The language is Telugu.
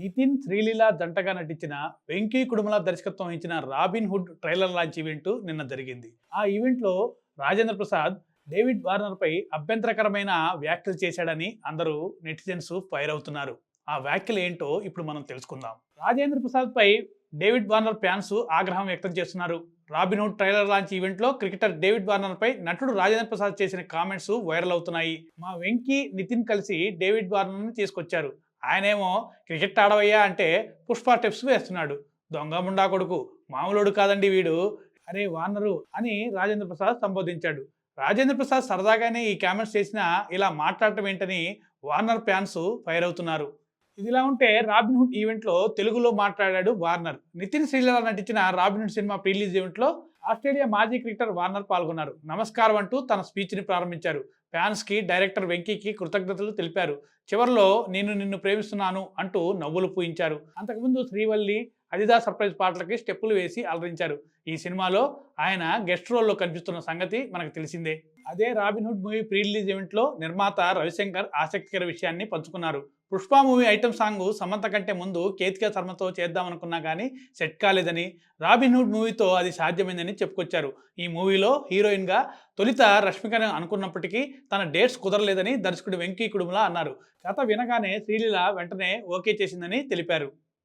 నితిన్ శ్రీలీల జంటగా నటించిన వెంకీ కుడుమల దర్శకత్వం వహించిన Robin Hood trailer launch event నిన్న జరిగింది. ఆ ఈవెంట్లో రాజేంద్ర ప్రసాద్ డేవిడ్ వార్నర్ పై అభ్యంతరకరమైన వ్యాఖ్యలు చేశాడని అందరూ నెటిజన్స్ ఫైర్ అవుతున్నారు. ఆ వ్యాఖ్యలు ఏంటో ఇప్పుడు మనం తెలుసుకుందాం. రాజేంద్ర ప్రసాద్ పై డేవిడ్ వార్నర్ ఫ్యాన్స్ ఆగ్రహం వ్యక్తం చేస్తున్నారు. రాబిన్ ట్రైలర్ లాంచ్ ఈవెంట్లో క్రికెటర్ డేవిడ్ వార్నర్ పై నటుడు రాజేంద్ర ప్రసాద్ చేసిన కామెంట్స్ వైరల్ అవుతున్నాయి. మా వెంకీ నితిన్ కలిసి డేవిడ్ వార్నర్ని తీసుకొచ్చారు. ఆయనేమో క్రికెట్ ఆడవయ్యా అంటే పుష్ప టిప్స్ వేస్తున్నాడు. దొంగ ముండా కొడుకు మామూలుడు కాదండి వీడు. అరే వార్నరు అని రాజేంద్ర ప్రసాద్ సంబోధించాడు. రాజేంద్ర ప్రసాద్ సరదాగానే ఈ కామెంట్స్ చేసినా ఇలా మాట్లాడటం ఏంటని వార్నర్ ఫ్యాన్స్ ఫైర్ అవుతున్నారు. ఇదిలా ఉంటే రాబిన్ హుడ్ ఈవెంట్లో తెలుగులో మాట్లాడాడు వార్నర్. నితిన్ శ్రీలాల్ నటించిన రాబిన్ హుడ్ సినిమా ప్రీలీజ్ ఈవెంట్లో ఆస్ట్రేలియా మాజీ క్రికెటర్ వార్నర్ పాల్గొన్నారు. నమస్కారం అంటూ తన స్పీచ్ని ప్రారంభించారు. ఫ్యాన్స్కి డైరెక్టర్ వెంకీకి కృతజ్ఞతలు తెలిపారు. చివరిలో నేను నిన్ను ప్రేమిస్తున్నాను అంటూ నవ్వులు పూయించారు. అంతకుముందు శ్రీవల్లి అదిదా సర్ప్రైజ్ పాటలకి స్టెప్పులు వేసి అలరించారు. ఈ సినిమాలో ఆయన గెస్ట్ రోల్లో కనిపిస్తున్న సంగతి మనకు తెలిసిందే. అదే రాబిన్హుడ్ మూవీ ప్రీ రిలీజ్ ఈవెంట్లో నిర్మాత రవిశంకర్ ఆసక్తికర విషయాన్ని పంచుకున్నారు. Pushpa movie item song Samantha కంటే ముందు కేతిక శర్మతో చేద్దామనుకున్నా కానీ సెట్ కాలేదని రాబిన్హుడ్ మూవీతో అది సాధ్యమైందని చెప్పుకొచ్చారు. ఈ మూవీలో హీరోయిన్గా తొలిత రష్మికను అనుకున్నప్పటికీ తన డేట్స్ కుదరలేదని దర్శకుడు వెంకీ కుడుముల అన్నారు. కథ వినగానే శ్రీలీల వెంటనే ఓకే చేసిందని తెలిపారు.